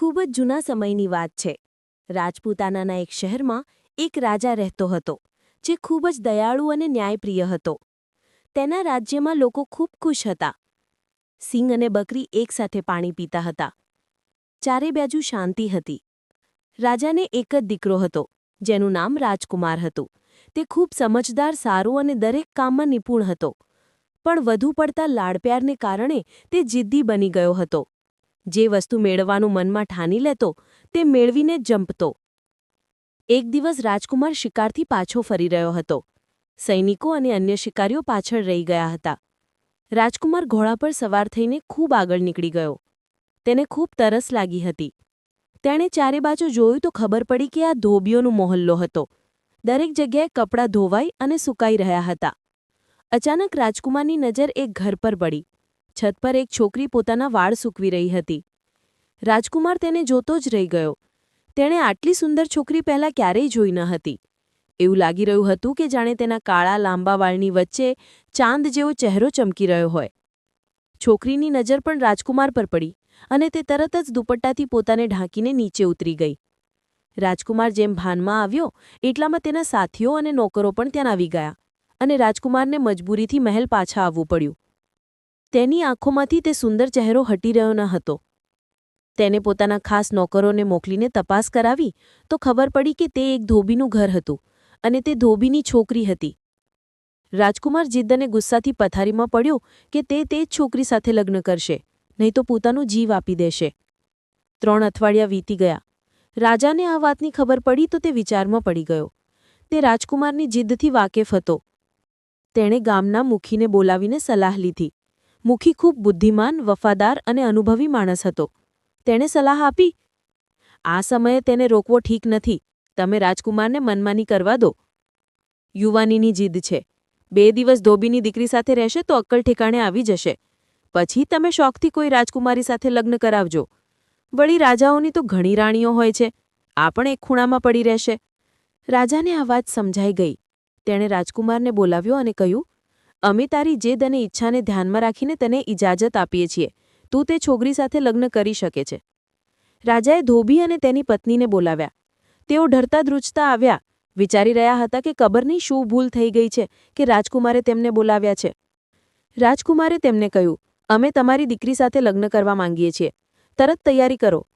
ખૂબ જ જૂના સમયની વાત છે. રાજપૂતાનાના એક શહેરમાં એક રાજા રહેતો હતો, જે ખૂબ જ દયાળુ અને ન્યાયપ્રિય હતો. તેના રાજ્યમાં લોકો ખૂબ ખુશ હતા. સિંહ અને બકરી એકસાથે પાણી પીતા હતા. ચારે બાજુ શાંતિ હતી. રાજાને એક જ દીકરો હતો, જેનું નામ રાજકુમાર હતું. તે ખૂબ સમજદાર, સારો અને દરેક કામમાં નિપુણ હતો. પણ વધુ પડતા લાડપ્યારને કારણે તે જિદ્દી બની ગયો હતો. જે વસ્તુ મેળવવાનું મનમાં ઠાની લેતો, તે મેળવીને જંપતો. એક દિવસ રાજકુમાર શિકારથી પાછો ફરી રહ્યો હતો. સૈનિકો અને અન્ય શિકારીઓ પાછળ રહી ગયા હતા. રાજકુમાર ઘોડા પર સવાર થઈને ખૂબ આગળ નીકળી ગયો. તેને ખૂબ તરસ લાગી હતી. તેણે ચારે બાજુ જોયું તો ખબર પડી કે આ ધોબીઓનો મોહલ્લો હતો. દરેક જગ્યાએ કપડાં ધોવાઈ અને સુકાઈ રહ્યા હતા. અચાનક રાજકુમારની નજર એક ઘર પર પડી. છત પર એક છોકરી પોતાના વાળ સૂકવી રહી હતી. રાજકુમાર તેને જોતો જ રહી ગયો. તેણે આટલી સુંદર છોકરી પહેલાં ક્યારેય જોઈ ન હતી. એવું લાગી રહ્યું હતું કે જાણે તેના કાળા લાંબા વાળની વચ્ચે ચાંદ જેવો ચહેરો ચમકી રહ્યો હોય. છોકરીની નજર પણ રાજકુમાર પર પડી અને તે તરત જ દુપટ્ટાથી પોતાને ઢાંકીને નીચે ઉતરી ગઈ. રાજકુમાર જેમ ભાનમાં આવ્યો, એટલામાં તેના સાથીઓ અને નોકરો પણ ત્યાં આવી ગયા અને રાજકુમારને મજબૂરીથી મહેલ પાછા આવવું પડ્યું. તેની આંખોમાંથી તે સુંદર ચહેરો હટી રહ્યો ન હતો. તેને પોતાના ખાસ નોકરોને મોકલીને તપાસ કરાવી તો ખબર પડી કે તે એક ધોબીનું ઘર હતું અને તે ધોબીની છોકરી હતી. રાજકુમાર જિદ્દને ગુસ્સાથી પથારીમાં પડ્યો કે તે તે જ છોકરી સાથે લગ્ન કરશે, નહીં તો પોતાનું જીવ આપી દેશે. ત્રણ અઠવાડિયા વીતી ગયા. રાજાને આ વાતની ખબર પડી તો તે વિચારમાં પડી ગયો. તે રાજકુમારની જીદ્દથી વાકેફ હતો. તેણે ગામના મુખીને બોલાવીને સલાહ લીધી. મુખી ખૂબ બુદ્ધિમાન, વફાદાર અને અનુભવી માણસ હતો. તેણે સલાહ આપી, આ સમયે તેને રોકવો ઠીક નથી. તમે રાજકુમારને મનમાની કરવા દો. યુવાનીની જીદ છે. બે દિવસ ધોબીની દીકરી સાથે રહેશે તો અક્કલ ઠેકાણે આવી જશે. પછી તમે શોખથી કોઈ રાજકુમારી સાથે લગ્ન કરાવજો. વળી રાજાઓની તો ઘણી રાણીઓ હોય છે. આ પણ એક ખૂણામાં પડી રહેશે. રાજાને આ વાત સમજાઈ ગઈ. તેણે રાજકુમારને બોલાવ્યો અને કહ્યું અમે તારી જેદ અને ઈચ્છાને ધ્યાનમાં રાખીને તને ઇજાજત આપીએ છીએ. તું તે છોકરી સાથે લગ્ન કરી શકે છે. રાજાએ ધોબી અને તેની પત્નીને બોલાવ્યા. તેઓ ઢરતા ધ્રુજતા આવ્યા. વિચારી રહ્યા હતા કે કબરની શું ભૂલ થઈ ગઈ છે કે રાજકુમારે તેમને બોલાવ્યા છે. રાજકુમારે તેમને કહ્યું, અમે તમારી દીકરી સાથે લગ્ન કરવા માંગીએ છીએ. તરત તૈયારી કરો.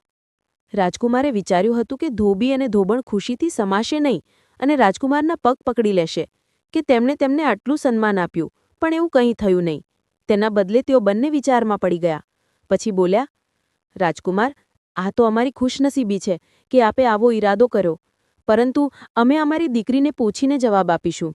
રાજકુમારે વિચાર્યું હતું કે ધોબી અને ધોબણ ખુશીથી સમાશે નહીં અને રાજકુમારના પગ પકડી લેશે. કે તેમણે તેમને આટલું સન્માન આપ્યું, પણ એવું કંઈ થયું નહીં. તેના બદલે તેઓ બંને વિચારમાં પડી ગયા. પછી બોલ્યા, રાજકુમાર, આ તો અમારી ખુશનસીબી છે કે આપે આવો ઈરાદો કર્યો. પરંતુ અમે અમારી દીકરીને પૂછીને જવાબ આપીશું.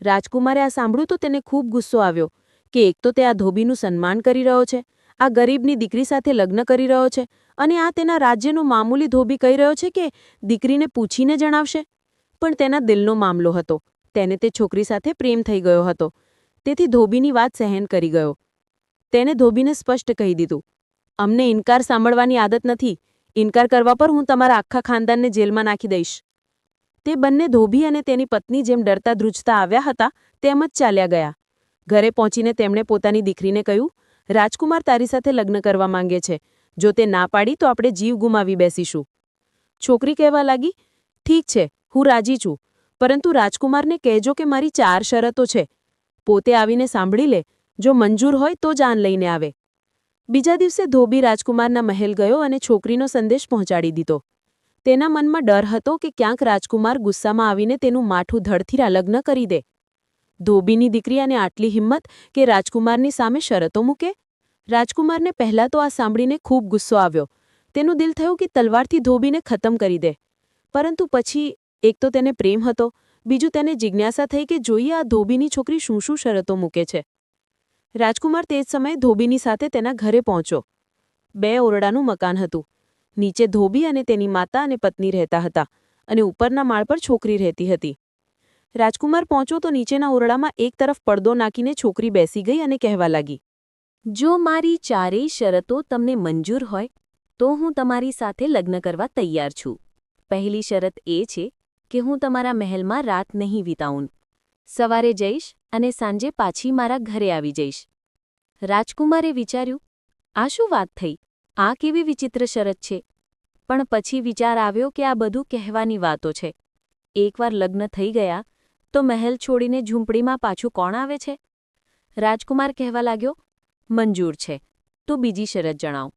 રાજકુમારે આ સાંભળ્યું તો તેને ખૂબ ગુસ્સો આવ્યો કે એક તો તે આ ધોબીનું સન્માન કરી રહ્યો છે, આ ગરીબની દીકરી સાથે લગ્ન કરી રહ્યો છે અને આ તેના રાજ્યનો મામૂલી ધોબી કહી રહ્યો છે કે દીકરીને પૂછીને જણાવશે. પણ તેના દિલનો મામલો હતો. તેને તે છોકરી સાથે પ્રેમ થઈ ગયો હતો. તેથી ધોબીની વાત સહેન કરી ગયો. તેને ધોબીને સ્પષ્ટ કહી દીધું, અમને ઇનકાર સાંભળવાની આદત નથી. ઇનકાર કરવા પર હું તમારા આખા ખાનદાનને જેલમાં નાખી દઈશ. તે બંને ધોબી અને તેની પત્ની જેમ ડરતા ધ્રુજતા આવ્યા હતા, તેમ જ ચાલ્યા ગયા. ઘરે પહોંચીને તેમણે પોતાની દીકરીને કહ્યું, રાજકુમાર તારી સાથે લગ્ન કરવા માંગે છે. જો તે ના પાડી તો આપણે જીવ ગુમાવી બેસીશું. છોકરી કહેવા લાગી, ઠીક છે, હું રાજી છું. પરંતુ રાજકુમારને કહેજો કે મારી ચાર શરતો છે. પોતે આવીને સાંભળી લે, જો મંજૂર હોય તો જાન લઈને આવે. બીજા દિવસે ધોબી રાજકુમારના મહેલ ગયો અને છોકરીનો સંદેશ પહોંચાડી દીધો. તેના મનમાં ડર હતો કે ક્યાંક રાજકુમાર ગુસ્સામાં આવીને તેનું માઠું ધડથીરા લગ્ન કરી દે. ધોબીની દીકરી અને આટલી હિંમત કે રાજકુમારની સામે શરતો મૂકે? રાજકુમારને પહેલાં તો આ સાંભળીને ખૂબ ગુસ્સો આવ્યો. તેનું દિલ થયું કે તલવારથી ધોબીને ખતમ કરી દે. પરંતુ પછી એક તો તેને પ્રેમ હતો બીજું તેને જિજ્ઞાસા થઈ કે જોઈએ આ ધોબીની છોકરી શું શું શરતો મૂકે છે. રાજકુમાર તે જ સમયે ધોબીની સાથે તેના ઘરે પહોંચ્યો. બે ઓરડાનું મકાન હતું. નીચે ધોબી અને તેની માતા અને પત્ની રહેતા હતા અને ઉપરના માળ પર છોકરી રહેતી હતી. રાજકુમાર પહોંચ્યો તો નીચેના ઓરડામાં એક તરફ પડદો નાખીને છોકરી બેસી ગઈ અને કહેવા લાગી, જો મારી ચારેય શરતો તમને મંજૂર હોય, તો હું તમારી સાથે લગ્ન કરવા તૈયાર છું. પહેલી શરત એ છે કે હું તમારા મહેલમાં રાત નહીં વિતાવું સવારે જઈશ અને સાંજે પાછી મારા ઘરે આવી જઈશ. રાજકુમારે વિચાર્યું, આ શું વાત થઈ? આ કેવી વિચિત્ર શરત છે? પણ પછી વિચાર આવ્યો કે આ બધું કહેવાની વાતો છે. એકવાર લગ્ન થઈ ગયા, તો મહેલ છોડીને ઝૂંપડીમાં પાછું કોણ આવે છે? રાજકુમાર કહેવા લાગ્યો, મંજૂર છે. તું બીજી શરત જણાવ.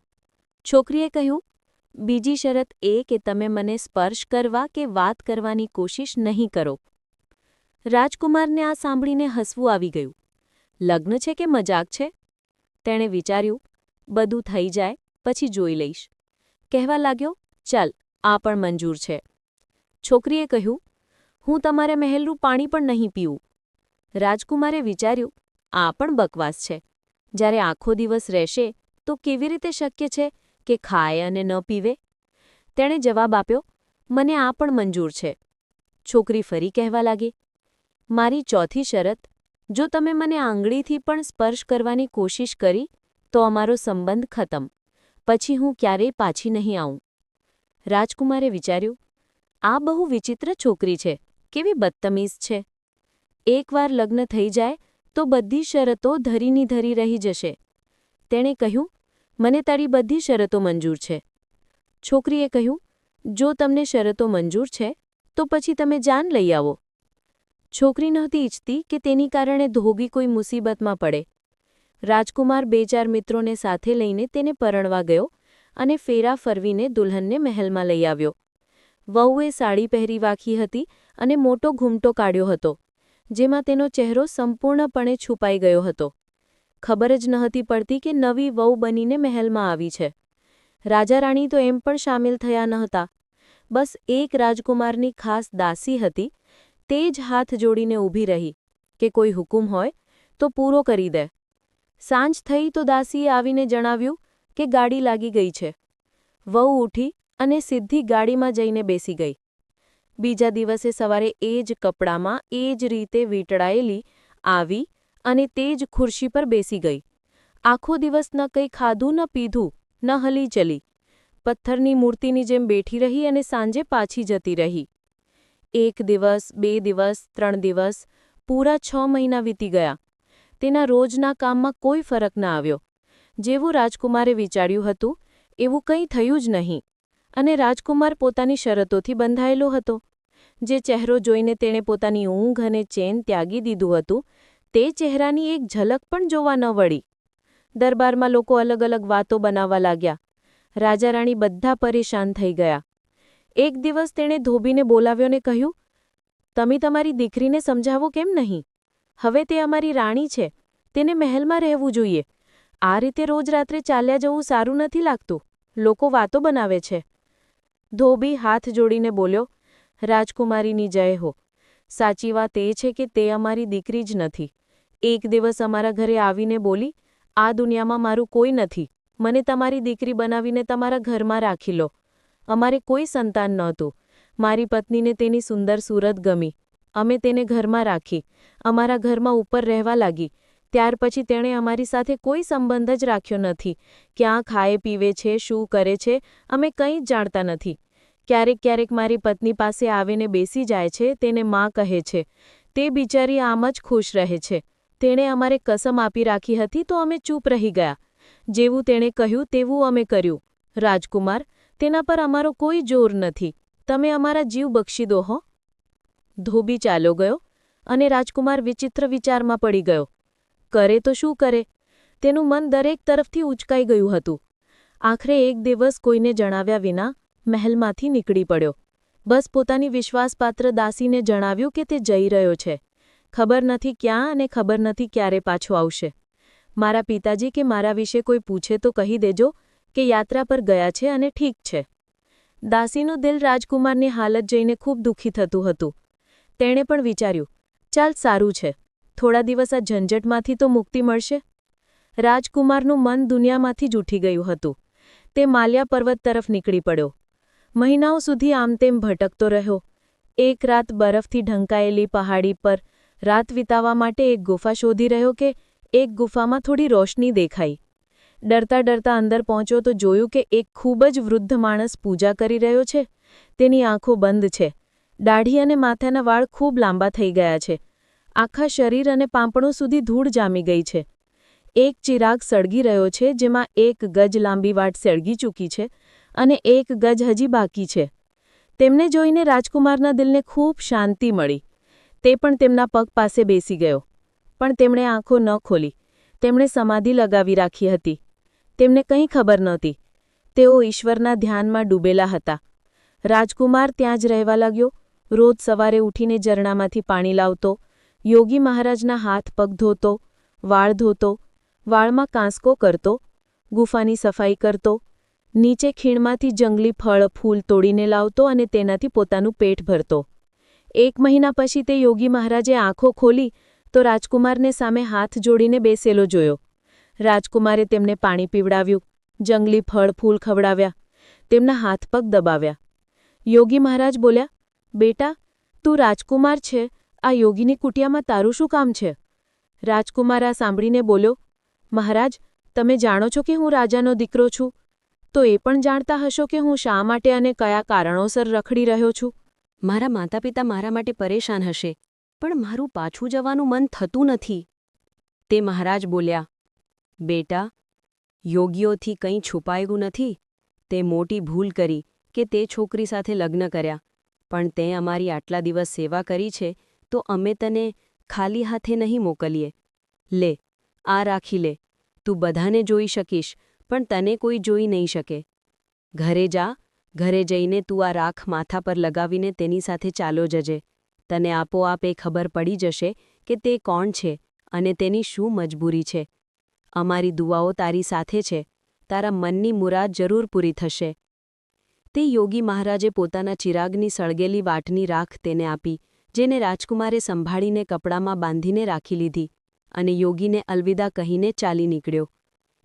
છોકરીએ કહ્યું બીજી શરત એ કે તમે મને સ્પર્શ કરવા કે વાત કરવાની કોશિશ નહીં કરો. રાજકુમારને આ સાંભળીને હસવું આવી ગયું. લગ્ન છે કે મજાક છે? તેણે વિચાર્યું, બધું થઈ જાય, પછી જોઈ લઈશ. કહેવા લાગ્યો, ચાલ, આ પણ મંજૂર છે. છોકરીએ કહ્યું, હું તમારે મહેલનું પાણી પણ નહીં પીવું. રાજકુમારે વિચાર્યું, આ પણ બકવાસ છે. જ્યારે આખો દિવસ રહેશે, તો કેવી રીતે શક્ય છે કે ખાય અને ન પીવે? તેણે જવાબ આપ્યો, મને આ પણ મંજૂર છે. છોકરી ફરી કહેવા લાગી, મારી ચોથી શરત, જો તમે મને આંગળીથી પણ સ્પર્શ કરવાની કોશિશ કરી, તો અમારો સંબંધ ખતમ. પછી હું ક્યારેય પાછી નહીં આવું. રાજકુમારે વિચાર્યું, આ બહુ વિચિત્ર છોકરી છે. કેવી બદતમીઝ છે. એકવાર લગ્ન થઈ જાય, તો બધી શરતો ધરીની ધરી રહી જશે. તેણે કહ્યું મને તારી બધી શરતો મંજૂર છે. છોકરીએ કહ્યું, જો તમને શરતો મંજૂર છે, તો પછી તમે જાન લઈ આવો. છોકરી નહોતી ઈચ્છતી કે તેની કારણે ધોગી કોઈ મુસીબતમાં પડે. રાજકુમાર બે ચાર મિત્રોને સાથે લઈને તેને પરણવા ગયો અને ફેરા ફરવીને દુલ્હનને મહેલમાં લઈ આવ્યો. વહુએ સાડી પહેરી વાખી હતી અને મોટો ઘૂમટો કાઢ્યો હતો, જેમાં તેનો ચહેરો સંપૂર્ણપણે છુપાઈ ગયો હતો. ખબર જ નહોતી પડતી કે નવી વહુ બનીને મહેલમાં આવી છે. રાજા રાણી તો એમ પણ સામેલ થયા નહોતા બસ એક રાજકુમારની ખાસ દાસી હતી, તે જ હાથ જોડીને ઊભી રહી, કે કોઈ હુકુમ હોય તો પૂરો કરી દે. સાંજ થઈ તો દાસીએ આવીને જણાવ્યું કે ગાડી લાગી ગઈ છે. વહુ ઉઠી અને સીધી ગાડીમાં જઈને બેસી ગઈ. બીજા દિવસે સવારે એ જ કપડામાં એ જ રીતે વીંટળાયેલી આવી અને તે જ ખુરશી પર બેસી ગઈ. આખો દિવસ ન કંઈ ખાધું, ન પીધું, ન હલી ચલી. પથ્થરની મૂર્તિની જેમ બેઠી રહી અને સાંજે પાછી જતી રહી. એક દિવસ, બે દિવસ, ત્રણ દિવસ, પૂરા છ મહિના વીતી ગયા. તેના રોજના કામમાં કોઈ ફરક ન આવ્યો. જેવું રાજકુમારે વિચાર્યું હતું, એવું કંઈ થયું જ નહીં. અને રાજકુમાર પોતાની શરતોથી બંધાયેલો હતો. જે ચહેરો જોઈને તેણે પોતાની ઊંઘ અને ચેન ત્યાગી દીધું હતું તે ચહેરાની એક ઝલક પણ જોવા ન વળી. દરબારમાં લોકો અલગ અલગ વાતો બનાવવા લાગ્યા. રાજા રાણી બધા પરેશાન થઈ ગયા. એક દિવસ તેણે ધોબીને બોલાવ્યો ને કહ્યું, તમે તમારી દીકરીને સમજાવો કેમ નહીં? હવે તે અમારી રાણી છે. તેને મહેલમાં રહેવું જોઈએ. આ રીતે રોજ રાત્રે ચાલ્યા જવું સારું નથી લાગતું. લોકો વાતો બનાવે છે. ધોબી હાથ જોડીને બોલ્યો, રાજકુમારીની જય હો. સાચી વાત એ છે કે તે અમારી દીકરી જ નથી. એક દિવસ અમારા ઘરે આવીને બોલી, આ દુનિયામાં મારું કોઈ નથી. મને તમારી દીકરી બનાવીને તમારા ઘરમાં રાખી લો. અમારે કોઈ સંતાન નહોતું. મારી પત્નીને તેની સુંદર સુરત ગમી. અમે તેને ઘરમાં રાખી, અમારા ઘરમાં ઉપર રહેવા લાગી. ત્યાર પછી તેણે અમારી સાથે કોઈ સંબંધ જ રાખ્યો નથી. ક્યાં ખાય પીવે છે, શું કરે છે, અમે કંઈ જ જાણતા નથી. ક્યારેક ક્યારેક મારી પત્ની પાસે આવીને બેસી જાય છે, તેને માં કહે છે. તે બિચારી આમ જ ખુશ રહે છે. તેણે અમારે કસમ આપી રાખી હતી તો અમે ચૂપ રહી ગયા. જેવું તેણે કહ્યું તેવું અમે કર્યું. રાજકુમાર, તેના પર અમારો કોઈ જોર નથી. તમે અમારા જીવ બક્ષી દો હો. ધોબી ચાલો ગયો અને રાજકુમાર વિચિત્ર વિચારમાં પડી ગયો. કરે તો શું કરે? તેનું મન દરેક તરફથી ઉચકાઈ ગયું હતું. આખરે એક દિવસ કોઈને જણાવ્યા વિના મહેલમાંથી નીકળી પડ્યો. બસ પોતાની વિશ્વાસપાત્ર દાસીને જણાવ્યું કે તે જઈ રહ્યો છે. ખબર નથી ક્યાં અને ખબર નથી ક્યારે પાછો આવશે. મારા પિતાજી કે મારા વિશે કોઈ પૂછે તો કહી દેજો કે યાત્રા પર ગયા છે અને ઠીક છે. દાસીનું દિલ રાજકુમારની હાલત જઈને ખૂબ દુઃખી થતું હતું. તેણે પણ વિચાર્યું, ચાલ સારું છે, થોડા દિવસ આ ઝંઝટમાંથી તો મુક્તિ મળશે. રાજકુમારનું મન દુનિયામાંથી જ ઉઠી ગયું હતું. તે માલ્યા પર્વત તરફ નીકળી પડ્યો. મહિનાઓ સુધી આમ તેમ ભટકતો રહ્યો. એક રાત બરફથી ઢંકાયેલી પહાડી પર રાત વિતાવા માટે એક ગુફા શોધી રહ્યો કે એક ગુફામાં થોડી રોશની દેખાઈ. ડરતા ડરતા અંદર પહોંચ્યો તો જોયું કે એક ખૂબ જ વૃદ્ધ માણસ પૂજા કરી રહ્યો છે. તેની આંખો બંધ છે. દાઢી અને માથાના વાળ ખૂબ લાંબા થઈ ગયા છે. આખા શરીર અને પાંપણો સુધી ધૂળ જામી ગઈ છે. એક ચિરાગ સળગી રહ્યો છે જેમાં એક ગજ લાંબી વાટ સળગી ચૂકી છે અને એક ગજ હજી બાકી છે. તેમને જોઈને રાજકુમારના દિલને ખૂબ શાંતિ મળી. તે પણ તેમના પગ પાસે બેસી ગયો. પણ તેમણે આંખો ન ખોલી. તેમણે સમાધિ લગાવી રાખી હતી. તેમને કંઈ ખબર નહોતી. તેઓ ઈશ્વરના ધ્યાનમાં ડૂબેલા હતા. રાજકુમાર ત્યાં જ રહેવા લાગ્યો. રોજ સવારે ઉઠીને ઝરણામાંથી પાણી લાવતો. યોગી મહારાજના હાથ પગ ધોતો. વાળ ધોતો. વાળમાં કાંસકો કરતો. ગુફાની સફાઈ કરતો. નીચે ખીણમાંથી જંગલી ફળ, ફૂલ તોડીને લાવતો અને તેનાથી પોતાનું પેટ ભરતો. એક મહિના પછી તે યોગી મહારાજે આંખો ખોલી તો રાજકુમારને સામે હાથ જોડીને બેસેલો જોયો. રાજકુમારે તેમને પાણી પીવડાવ્યું, જંગલી ફળ, ફૂલ ખવડાવ્યા, તેમના હાથ પગ દબાવ્યા. યોગી મહારાજ બોલ્યા, બેટા, તું રાજકુમાર છે, આ યોગીની કુટિયામાં તારું શું કામ છે? રાજકુમાર આ સાંભળીને બોલ્યો, મહારાજ, તમે જાણો છો કે હું રાજાનો દીકરો છું? તો એ પણ જાણતા હશો કે હું શા માટે અને કયા કારણોસર રખડી રહ્યો છું? મારા માતા પિતા મારા માટે પરેશાન હશે, પણ મારું પાછું જવાનું મન થતું નથી. તે મહારાજ બોલ્યા, બેટા, યોગીઓથી કંઈ છુપાયું નથી. તે મોટી ભૂલ કરી કે તે છોકરી સાથે લગ્ન કર્યા, પણ તે અમારી આટલા દિવસ સેવા કરી છે, તો અમે તને ખાલી હાથે નહીં મોકલીએ. લે, આ રાખી લે. તું બધાને જોઈ શકીશ, પણ તને કોઈ જોઈ નહીં શકે. ઘરે જા ઘરે જઈને તું આ રાખ માથા પર લગાવીને તેની સાથે ચાલો જજે. તને આપોઆપ એ ખબર પડી જશે કે તે કોણ છે અને તેની શું મજબૂરી છે. અમારી દુઆઓ તારી સાથે છે. તારા મનની મુરાદ જરૂર પૂરી થશે. તે યોગી મહારાજે પોતાના ચિરાગની સળગેલી વાટની રાખ તેને આપી, જેને રાજકુમારે સંભાળીને કપડામાં બાંધીને રાખી લીધી અને યોગીને અલવિદા કહીને ચાલી નીકળ્યો.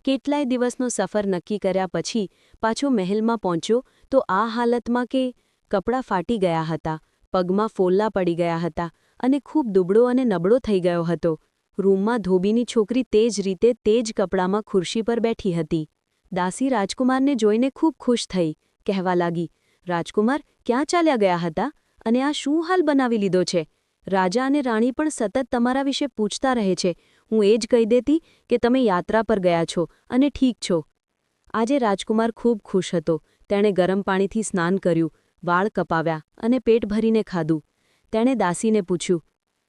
કેટલાય દિવસનો સફર નક્કી કર્યા પછી પાછો મહેલમાં પહોંચ્યો તો આ હાલતમાં કે કપડાં ફાટી ગયા હતા, પગમાં ફોલ્લા પડી ગયા હતા અને ખૂબ દુબળો અને નબળો થઈ ગયો હતો. રૂમમાં ધોબીની છોકરી તે જ રીતે તે જ કપડામાં ખુરશી પર બેઠી હતી. દાસી રાજકુમારને જોઈને ખૂબ ખુશ થઈ, કહેવા લાગી, રાજકુમાર, ક્યાં ચાલ્યા ગયા હતા અને આ શું હાલ બનાવી લીધો છે? રાજા અને રાણી પણ સતત તમારા વિશે પૂછતા રહે છે હું એ જ કહી દેતી કે તમે યાત્રા પર ગયા છો અને ઠીક છો. આજે રાજકુમાર ખૂબ ખુશ હતો. તેણે ગરમ પાણીથી સ્નાન કર્યું, વાળ કપાવ્યા અને પેટ ભરીને ખાધું. તેણે દાસીને પૂછ્યું,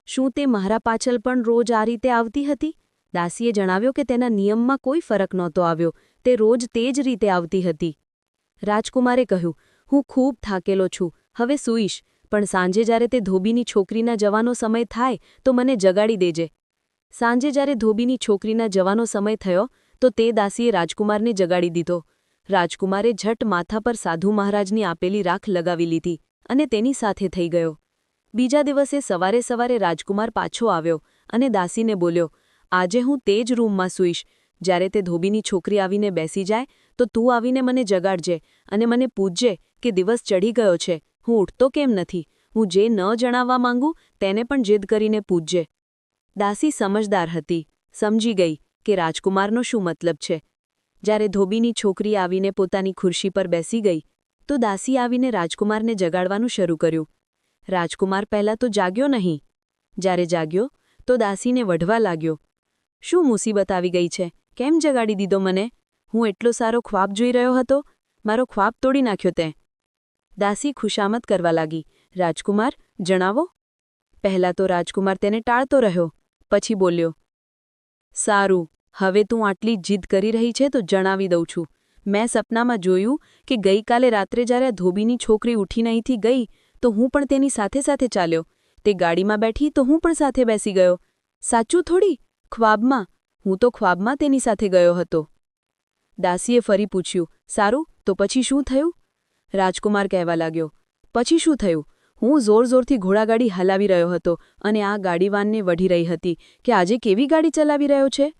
શું તે મારા પાછળ પણ રોજ આ રીતે આવતી હતી? દાસીએ જણાવ્યો કે તેના નિયમમાં કોઈ ફરક નહોતો આવ્યો. તે રોજ તે જ રીતે આવતી હતી. રાજકુમારે કહ્યું, હું ખૂબ થાકેલો છું. હવે સૂઈશ, પણ સાંજે જ્યારે તે ધોબીની છોકરીના જવાનો સમય થાય તો મને જગાડી દેજે. સાંજે જ્યારે ધોબીની છોકરીના જવાનો સમય થયો, તો તે દાસીએ રાજકુમારને જગાડી દીધો. રાજકુમારે ઝટ માથા પર સાધુ મહારાજની આપેલી રાખ લગાવી લીધી અને તેની સાથે થઈ ગયો. બીજા દિવસે સવારે સવારે રાજકુમાર પાછો આવ્યો અને દાસીને બોલ્યો, આજે હું તે જ રૂમમાં સૂઈશ. જ્યારે તે ધોબીની છોકરી આવીને બેસી જાય, તો તું આવીને મને જગાડજે અને મને પૂછજે કે દિવસ ચઢી ગયો છે. હું ઉઠતો કેમ નથી? હું જે ન જણાવવા માંગુ, તેને પણ જીદ કરીને પૂછજે. દાસી સમજદાર હતી. સમજી ગઈ કે રાજકુમારનો શું મતલબ છે. જ્યારે ધોબીની છોકરી આવીને પોતાની ખુરશી પર બેસી ગઈ, તો દાસી આવીને રાજકુમારને જગાડવાનું શરૂ કર્યું. રાજકુમાર પહેલાં તો જાગ્યો નહીં. જ્યારે જાગ્યો, તો દાસીને વઢવા લાગ્યો. શું મુસીબત આવી ગઈ છે? કેમ જગાડી દીધો મને? હું એટલો સારો ખ્વાબ જોઈ રહ્યો હતો. મારો ખ્વાબ તોડી નાખ્યો તે. દાસી ખુશામત કરવા લાગી. રાજકુમાર, જણાવો. પહેલાં તો રાજકુમાર તેને ટાળતો રહ્યો. પછી બોલ્યો, સારું, હવે તું આટલી જીદ કરી રહી છે તો જણાવી દઉં છું. મેં સપનામાં જોયું કે ગઈકાલે રાત્રે જ્યારે ધોબીની છોકરી ઉઠીને અહીંથી ગઈ, તો હું પણ તેની સાથે સાથે ચાલ્યો. તે ગાડીમાં બેઠી તો હું પણ સાથે બેસી ગયો. સાચું થોડી? ખ્વાબમાં? હું તો ખ્વાબમાં તેની સાથે ગયો હતો. દાસીએ ફરી પૂછ્યું, સારું, તો પછી શું થયું? રાજકુમાર કહેવા લાગ્યો, પછી શું થયું? હું જોર જોરથી ઘોડાગાડી હલાવી રહ્યો હતો અને આ ગાડીવાનને વઢી રહી હતી કે આજે કેવી ગાડી ચલાવી રહ્યો છે?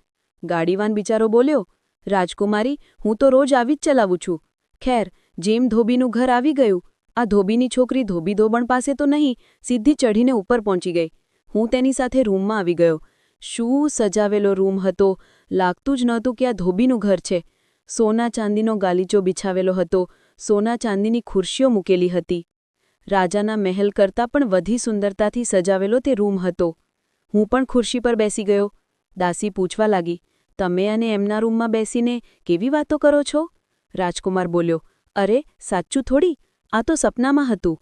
ગાડીવાન બિચારો બોલ્યો, રાજકુમારી, હું તો રોજ આવી જ ચલાવું છું. ખેર, જેમ ધોબીનું ઘર આવી ગયું, આ ધોબીની છોકરી ધોબી ધોબણ પાસે તો નહીં, સીધી ચઢીને ઉપર પહોંચી ગઈ. હું તેની સાથે રૂમમાં આવી ગયો. શું સજાવેલો રૂમ હતો? લાગતું જ નહોતું કે આ ધોબીનું ઘર છે. સોના ચાંદીનો ગાલીચો બિછાવેલો હતો. સોના ચાંદીની ખુરશીઓ મૂકેલી હતી. રાજાના મહેલ કરતાં પણ વધી સુંદરતાથી સજાવેલો તે રૂમ હતો. હું પણ ખુરશી પર બેસી ગયો. દાસી પૂછવા લાગી, તમે અને એમના રૂમમાં બેસીને કેવી વાતો કરો છો? રાજકુમાર બોલ્યો, અરે, સાચું થોડી, આ તો સપનામાં હતું.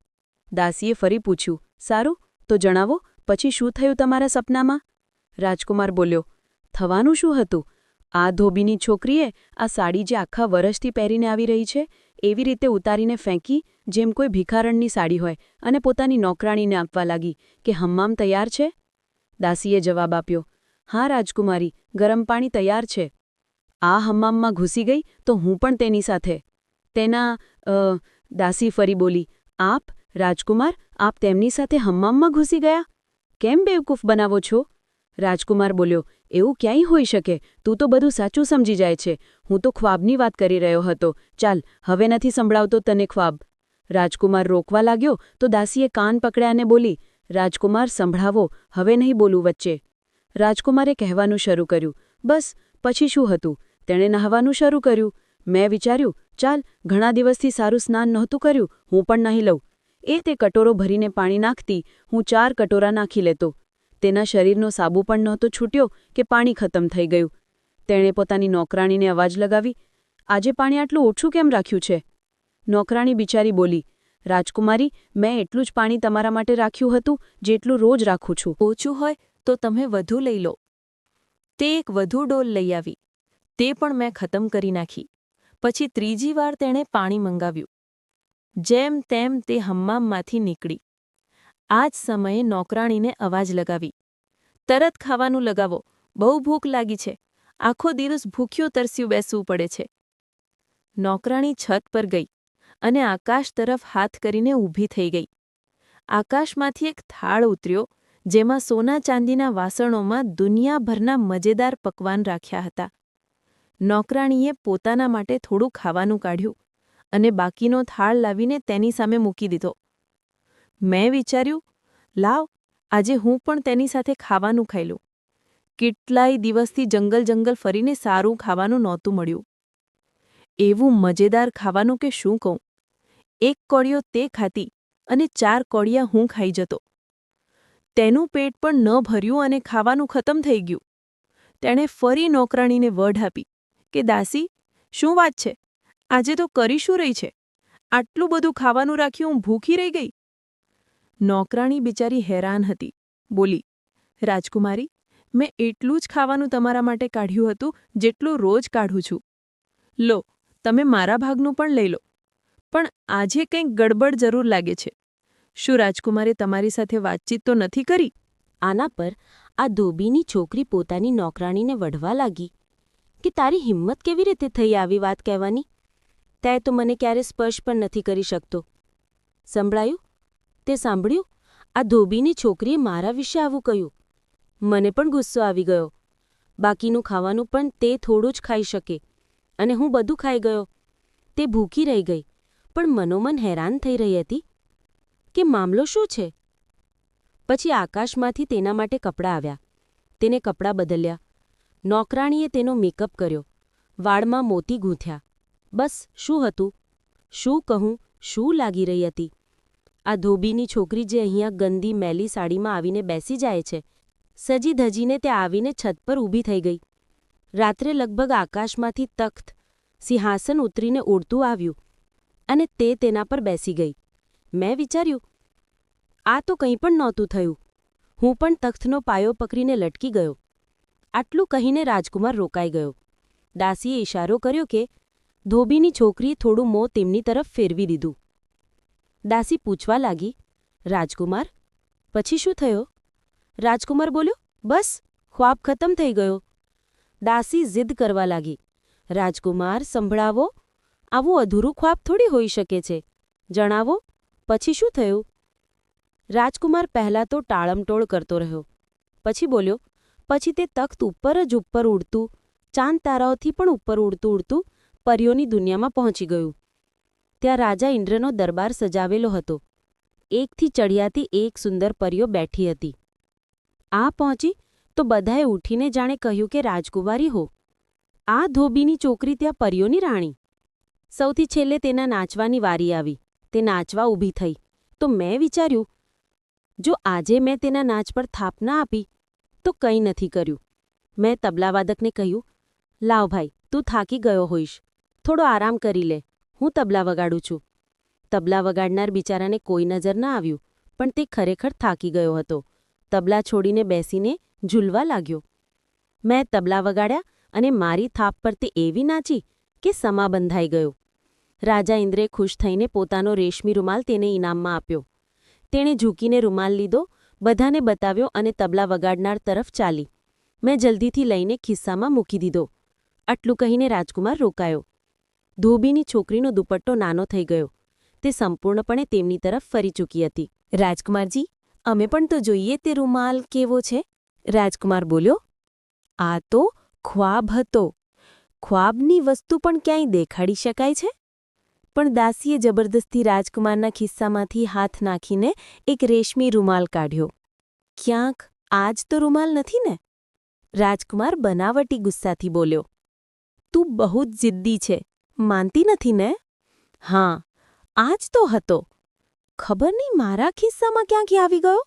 દાસીએ ફરી પૂછ્યું, સારું, તો જણાવો, પછી શું થયું તમારા સપનામાં? રાજકુમાર બોલ્યો, થવાનું શું હતું? આ ધોબીની છોકરીએ આ સાડી જે આખા વરસથી પહેરીને આવી રહી છે એવી રીતે ઉતારીને ફેંકી, જેમ કોઈ ભિખારણની સાડી હોય અને પોતાની નોકરાણીને આપવા લાગી કે હમ્મામ તૈયાર છે? દાસીએ જવાબ આપ્યો, હા, રાજકુમારી, ગરમ પાણી તૈયાર છે. આ હમ્મામમાં ઘૂસી ગઈ તો હું પણ તેની સાથે. તેના દાસી ફરી બોલી, આપ, રાજકુમાર, આપ તેમની સાથે હમ્મામમાં ઘૂસી ગયા? કેમ બેવકૂફ બનાવો છો? રાજકુમાર બોલ્યો એવું ક્યાંય હોઈ શકે? તું તો બધું સાચું સમજી જાય છે. હું તો ખ્વાબની વાત કરી રહ્યો હતો. ચાલ, હવે નથી સંભળાવતો તને ખ્વાબ. રાજકુમાર રોકવા લાગ્યો તો દાસીએ કાન પકડ્યા અને બોલી, રાજકુમાર, સંભળાવો. હવે નહીં બોલું વચ્ચે. રાજકુમારે કહેવાનું શરૂ કર્યું. બસ, પછી શું હતું? તેણે નહાવાનું શરૂ કર્યું. મેં વિચાર્યું, ચાલ, ઘણા દિવસથી સારું સ્નાન નહોતું કર્યું. હું પણ નહીં લઉં. એ તે કટોરો ભરીને પાણી નાખતી હું ચાર કટોરા નાખી લેતો. તેના શરીરનો સાબુ પણ નહોતો છૂટ્યો કે પાણી ખતમ થઈ ગયું. તેણે પોતાની નોકરાણીને અવાજ લગાવી, આજે પાણી આટલું ઓછું કેમ રાખ્યું છે? નોકરાણી બિચારી બોલી, રાજકુમારી, મેં એટલું જ પાણી તમારા માટે રાખ્યું હતું, જેટલું રોજ રાખું છું. ઓછું હોય તો તમે વધુ લઈ લો. તે એક વધુ ડોલ લઈ આવી. તે પણ મેં ખતમ કરી નાખી. પછી ત્રીજી વાર તેણે પાણી મંગાવ્યું. જેમ તેમ તે હમ્મામમાંથી નીકળી. આ જ સમયે નોકરાણીને અવાજ લગાવી. તરત ખાવાનું લગાવો. બહુ ભૂખ લાગી છે. આખો દિવસ ભૂખ્યું તરસ્યું બેસવું પડે છે. નોકરાણી છત પર ગઈ અને આકાશ તરફ હાથ કરીને ઊભી થઈ ગઈ. આકાશમાંથી એક થાળ ઉતર્યો, જેમાં સોના ચાંદીના વાસણોમાં દુનિયાભરના મજેદાર પકવાન રાખ્યા હતા. નોકરાણીએ પોતાના માટે થોડું ખાવાનું કાઢ્યું અને બાકીનો થાળ લાવીને તેની સામે મૂકી દીધો. મેં વિચાર્યું, લાવ, આજે હું પણ તેની સાથે ખાવાનું ખાઈ લઉં કેટલાય દિવસથી જંગલ જંગલ ફરીને સારું ખાવાનું નહોતું મળ્યું. એવું મજેદાર ખાવાનું કે શું કહું? એક કોળિયો તે ખાતી અને ચાર કોળિયા હું ખાઈ જતો. તેનું પેટ પણ ન ભર્યું અને ખાવાનું ખતમ થઈ ગયું. તેણે ફરી નોકરાણીને વઢ આપી કે, દાસી, શું વાત છે? આજે તો કરી શું રહી છે? આટલું બધું ખાવાનું રાખ્યું હું ભૂખી રહી ગઈ? નોકરાણી બિચારી હેરાન હતી. બોલી, રાજકુમારી, મેં એટલું જ ખાવાનું તમારા માટે કાઢ્યું હતું જેટલું રોજ કાઢું છું. લો, તમે મારા ભાગનું પણ લઈ લો. પણ આજે કંઈક ગડબડ જરૂર લાગે છે. શું રાજકુમારે તમારી સાથે વાતચીત તો નથી કરી? આના પર આ ધોબીની છોકરી પોતાની નોકરાણીને વઢવા લાગી. કે તારી હિંમત કેવી રીતે થઈ આવી વાત કહેવાની? તે તો મને ક્યારે સ્પર્શ પણ નથી કરી શકતો. સંભળાયું? તે સાંભળ્યું? આ ધોબીની છોકરીએ મારા વિશે આવું કહ્યું. મને પણ ગુસ્સો આવી ગયો. બાકીનું ખાવાનું પણ તે થોડું જ ખાઈ શકે. અને હું બધું ખાઈ ગયો. તે ભૂખી રહી ગઈ. પણ મનોમન હેરાન થઈ રહી હતી. કે મામલો શું છે? પછી આકાશમાંથી તેના માટે કપડાં આવ્યા. તેને કપડાં બદલ્યા. નોકરાણીએ તેનો મેકઅપ કર્યો. વાળમાં મોતી ગૂંથ્યા. બસ, શું હતું? શું કહું? શું લાગી રહી હતી? આ ધોબીની છોકરી જે અહીંયા ગંદી મેલી સાડીમાં આવીને બેસી જાય છે, સજી ધજીને તે આવીને છત પર ઊભી થઈ ગઈ. રાત્રે લગભગ આકાશમાંથી તખ્ત સિંહાસન ઉતરીને ઉડતું આવ્યું અને તે તેના પર બેસી ગઈ. મેં વિચાર્યું, આ તો કંઈ પણ નહોતું થયું. હું પણ તખ્તનો પાયો પકડીને લટકી ગયો. આટલું કહીને રાજકુમાર રોકાઈ ગયો. દાસીએ ઇશારો કર્યો કે ધોબીની છોકરીએ થોડું મોં તેમની તરફ ફેરવી દીધું. દાસી પૂછવા લાગી, રાજકુમાર, પછી શું થયો? રાજકુમાર બોલ્યો, બસ, ખ્વાબ ખતમ થઈ ગયો. દાસી જિદ કરવા લાગી, રાજકુમાર, સંભળાવો, આવું અધૂરું ખ્વાબ થોડી હોઈ શકે છે. જણાવો, પછી શું થયું? રાજકુમાર પહેલાં તો ટાળમટોળ કરતો રહ્યો, પછી બોલ્યો, પછી તે તખ્ત ઉપર જ ઉપર ઉડતું, ચાંદ તારાઓથી પણ ઉપર ઉડતું ઉડતું પરીઓની દુનિયામાં પહોંચી ગયું. ત્યાં રાજા ઇન્દ્રનો દરબાર સજાવેલો હતો. એકથી ચઢિયાતી એક સુંદર પરીઓ બેઠી હતી. આ પહોંચી તો બધાએ ઉઠીને જાણે કહ્યું કે રાજકુમારી હો. આ ધોબીની ચોકરી ત્યાં પરીઓની રાણી. સૌથી છેલ્લે તેના નાચવાની વારી આવી. તે નાચવા ઊભી થઈ. તો મેં વિચાર્યું, જો આજે મેં તેના નાચ પર થાપ ના આપી, તો કંઈ નથી કર્યું. મેં તબલાવાદકને કહ્યું, લાવ ભાઈ, તું થાકી ગયો હોઈશ. થોડો આરામ કરી લે. હું તબલા વગાડું છું. તબલા વગાડનાર બિચારાને કોઈ નજર ના આવ્યું, પણ તે ખરેખર થાકી ગયો હતો. તબલા છોડીને બેસીને ઝૂલવા લાગ્યો. મેં તબલા વગાડ્યા અને મારી થાપ પર તે એવી નાચી કે સમા બંધાઈ ગયો. રાજા ઇન્દ્રે ખુશ થઈને પોતાનો રેશમી રૂમાલ તેને ઇનામમાં આપ્યો. તેણે ઝૂકીને રૂમાલ લીધો, બધાને બતાવ્યો અને તબલા વગાડનાર તરફ ચાલી. મેં જલ્દીથી લઈને ખિસ્સામાં મૂકી દીધો. આટલું કહીને રાજકુમાર રોકાયો. ધોબીની છોકરીનો દુપટ્ટો નાનો થઈ ગયો. તે સંપૂર્ણપણે તેમની તરફ ફરી ચૂકી હતી. રાજકુમારજી, અમે પણ તો જોઈએ તે રૂમાલ કેવો છે? રાજકુમાર બોલ્યો. આ તો ખ્વાબ હતો. ખ્વાબની વસ્તુ પણ ક્યાંય દેખાડી શકાય છે? પણ દાસીએ જબરદસ્તી રાજકુમારના ખિસ્સામાંથી હાથ નાખીને એક રેશમી રૂમાલ કાઢ્યો. ક્યાંક આજ તો રૂમાલ નથી ને? રાજકુમાર બનાવટી ગુસ્સાથી બોલ્યો. તું બહુ જ જિદ્દી છે. માનતી નથી ને? હા, આજ તો હતો. ખબર નહીં મારા ખિસ્સામાં ક્યાંથી આવી ગયો?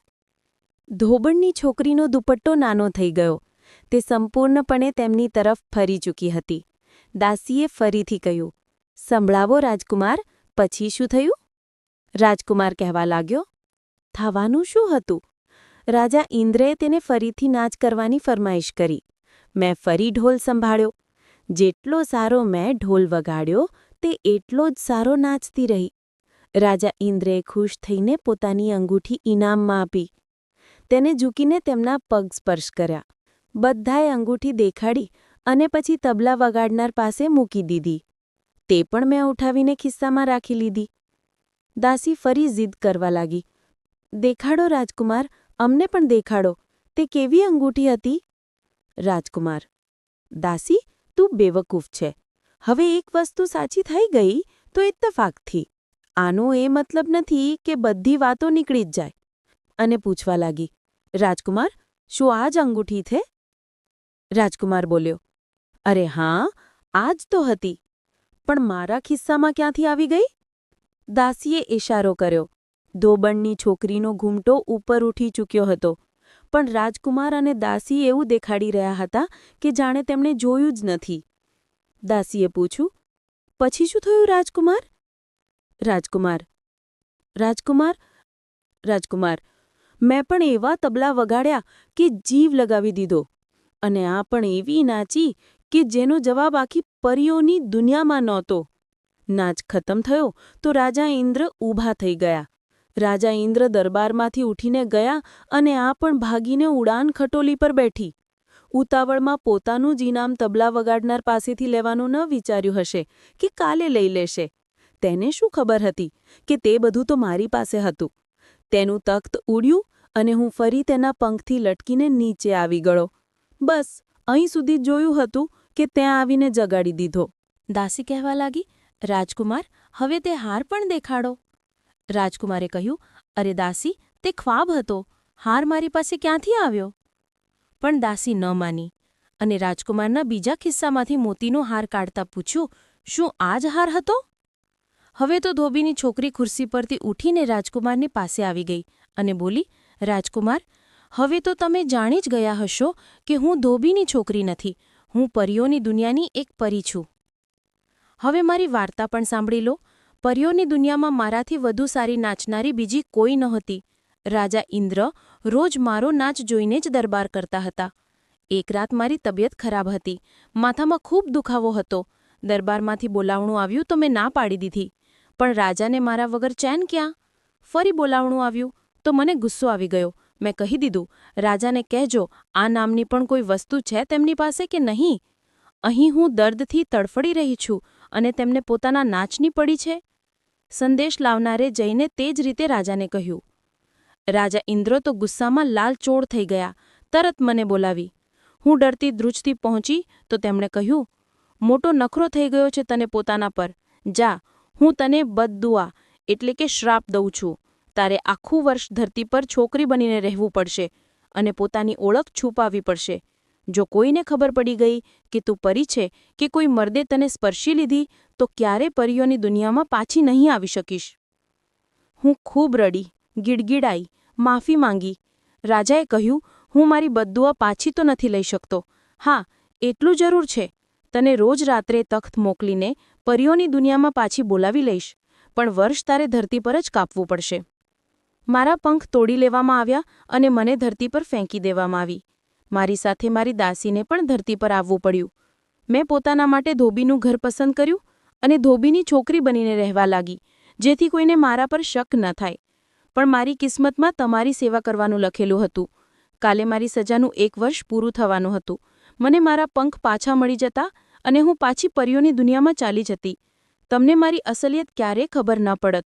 ધોબણની છોકરીનો દુપટ્ટો નાનો થઈ ગયો. તે સંપૂર્ણપણે તેમની તરફ ફરી ચૂકી હતી. દાસીએ ફરીથી કહ્યું, સંભળાવો રાજકુમાર, પછી શું થયું? રાજકુમાર કહેવા લાગ્યો, થવાનું શું હતું? રાજા ઇન્દ્રએ તેને ફરીથી નાચ કરવાની ફરમાઈશ કરી. મેં ફરી ઢોલ સંભાળ્યો. જેટલો સારો મેં ઢોલ વગાડ્યો, તે એટલો જ સારો નાચતી રહી. રાજા ઇન્દ્રએ ખુશ થઈને પોતાની અંગૂઠી ઇનામમાં આપી. તેને ઝૂકીને તેમના પગ સ્પર્શ કર્યા. બધાએ અંગૂઠી દેખાડી અને પછી તબલા વગાડનાર પાસે મૂકી દીધી. તે પણ મેં ઉઠાવીને ખિસ્સામાં રાખી લીધી. દાસી ફરી જીદ કરવા લાગી. દેખાડો રાજકુમાર, અમને પણ દેખાડો. તે કેવી અંગૂઠી હતી? રાજકુમાર. દાસી તું બેવકૂફ છે. હવે એક વસ્તુ સાચી થઈ ગઈ તો ઇત્તફાકથી આનો એ મતલબ નથી કે બધી વાતો નીકળી જ જાય. અને પૂછવા લાગી, રાજકુમાર, શું આ જ અંગૂઠી છે? રાજકુમાર બોલ્યો, અરે હા આ જ તો હતી. પણ મારા ખિસ્સામાં ક્યાંથી આવી ગઈ? દાસીએ ઇશારો કર્યો. ધોબણની છોકરીનો ઘૂમટો ઉપર ઉઠી ચૂક્યો હતો. પણ રાજકુમાર અને દાસી એવું દેખાડી રહ્યા હતા કે જાણે તેમણે જોયું જ નથી. દાસીએ પૂછ્યું, પછી શું થયું રાજકુમાર? રાજકુમાર રાજકુમાર રાજકુમાર, મેં પણ એવા તબલા વગાડ્યા કે જીવ લગાવી દીધો અને આ પણ એવી નાચી કે જેનો જવાબ આખી પરીઓની દુનિયામાં નહોતો. નાચ ખતમ થયો તો રાજા ઇન્દ્ર ઊભા થઈ ગયા. રાજા ઇન્દ્ર દરબારમાંથી ઉઠીને ગયા અને આ પણ ભાગીને ઉડાન ખટોલી પર બેઠી. ઉતાવળમાં પોતાનું જ ઇનામ તબલા વગાડનાર પાસેથી લેવાનું ન વિચાર્યું હશે કે કાલે લઈ લેશે. તેને શું ખબર હતી કે તે બધું તો મારી પાસે હતું. તેનું તખ્ત ઉડ્યું અને હું ફરી તેના પંખથી લટકીને નીચે આવી ગયો. બસ, અહીં સુધી જોયું હતું કે ત્યાં આવીને જગાડી દીધો. દાસી કહેવા લાગી, રાજકુમાર, હવે તે હાર પણ દેખાડો. રાજકુમારે કહ્યું, અરે દાસી, તે ખ્વાબ હતો. હાર મારી પાસે ક્યાંથી આવ્યો? પણ દાસી ન માની અને રાજકુમારના બીજા ખિસ્સામાંથી મોતીનો હાર કાઢતા પૂછ્યું, શું આ જ હાર હતો? હવે તો ધોબીની છોકરી ખુરશી પરથી ઊઠીને રાજકુમારની પાસે આવી ગઈ અને બોલી, રાજકુમાર, હવે તો તમે જાણી જ ગયા હશો કે હું ધોબીની છોકરી નથી. હું પરીઓની દુનિયાની એક પરી છું. હવે મારી વાર્તા પણ સાંભળી લો. પરીઓની દુનિયામાં મારાથી વધુ સારી નાચનારી બીજી કોઈ નહોતી. રાજા ઇન્દ્ર રોજ મારો નાચ જોઈને જ દરબાર કરતા હતા. એક રાત મારી તબિયત ખરાબ હતી. માથામાં ખૂબ દુખાવો હતો. દરબારમાંથી બોલાવણું આવ્યું તો મેં ના પાડી દીધી. પણ રાજાને મારા વગર ચેન ક્યાં? ફરી બોલાવણું આવ્યું તો મને ગુસ્સો આવી ગયો. મેં કહી દીધું, રાજાને કહેજો, આ નામની પણ કોઈ વસ્તુ છે તેમની પાસે કે નહીં? અહીં હું દર્દથી તડફડી રહી છું અને તેમને પોતાના નાચની પડી છે? સંદેશ લાવનારે જઈને તે જ રીતે રાજાને કહ્યું, રાજા ઇન્દ્ર તો ગુસ્સામાં લાલચોળ થઈ ગયા, તરત મને બોલાવી. હું ડરતી ધ્રુજથી પહોંચી તો તેમણે કહ્યું, મોટો નખરો થઈ ગયો છે તને પોતાના પર. જા, હું તને બદદુઆ, એટલે કે શ્રાપ દઉં છું. તારે આખું વર્ષ ધરતી પર છોકરી બનીને રહેવું પડશે અને પોતાની ઓળખ છુપાવવી પડશે. જો કોઈને ખબર પડી ગઈ કે તું પરી છે કે કોઈ મર્દે તને સ્પર્શી લીધી, તો ક્યારે પરીઓની દુનિયામાં પાછી નહીં આવી શકીશ? હું ખૂબ રડી, ગીડગીડાઈ, માફી માંગી. રાજાએ કહ્યું, હું મારી બદુઆ પાછી તો નથી લઈ શકતો. હા, એટલું જરૂર છે. તને રોજ રાત્રે તખ્ત મોકલીને પરીઓની દુનિયામાં પાછી બોલાવી લઈશ, પણ વર્ષ તારે ધરતી પર જ કાપવું પડશે. મારા પંખ તોડી લેવામાં આવ્યા અને મને ધરતી પર ફેંકી દેવામાં આવી. મારી સાથે મારી દાસીને પણ ધરતી પર આવવું પડ્યું. મેં પોતાના માટે ધોબીનું ઘર પસંદ કર્યું અને ધોબીની છોકરી બનીને રહેવા લાગી, જેથી કોઈને મારા પર શક ન થાય. પણ મારી કિસ્મતમાં તમારી સેવા કરવાનું લખેલું હતું. કાલે મારી સજાનું એક વર્ષ પૂરું થવાનું હતું. મને મારા પંખ પાછા મળી જતા અને હું પાછી પરીઓની દુનિયામાં ચાલી જતી. તમને મારી અસલિયત ક્યારેય ખબર ન પડત.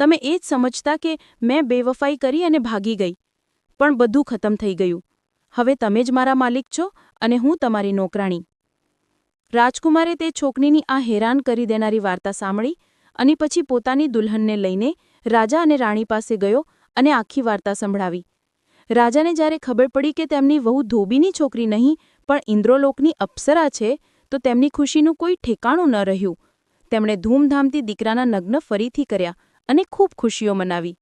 તમે એ જ સમજતા કે મેં બેવફાઈ કરી અને ભાગી ગઈ. પણ બધું ખતમ થઈ ગયું. હવે તમે જ મારા માલિક છો અને હું તમારી નોકરાણી. રાજકુમારે તે છોકરીની આ હેરાન કરી દેનારી વાર્તા સાંભળી અને પછી પોતાની દુલ્હનને લઈને રાજા અને રાણી પાસે ગયો અને આખી વાર્તા સંભળાવી. રાજાને જ્યારે ખબર પડી કે તેમની વહુ ધોબીની છોકરી નહીં, પણ ઇન્દ્રોલોકની અપ્સરા છે, તો તેમની ખુશીનું કોઈ ઠેકાણું ન રહ્યું. તેમણે ધૂમધામથી દીકરાના નગ્ન ફરીથી કર્યા અને ખૂબ ખુશીઓ મનાવી.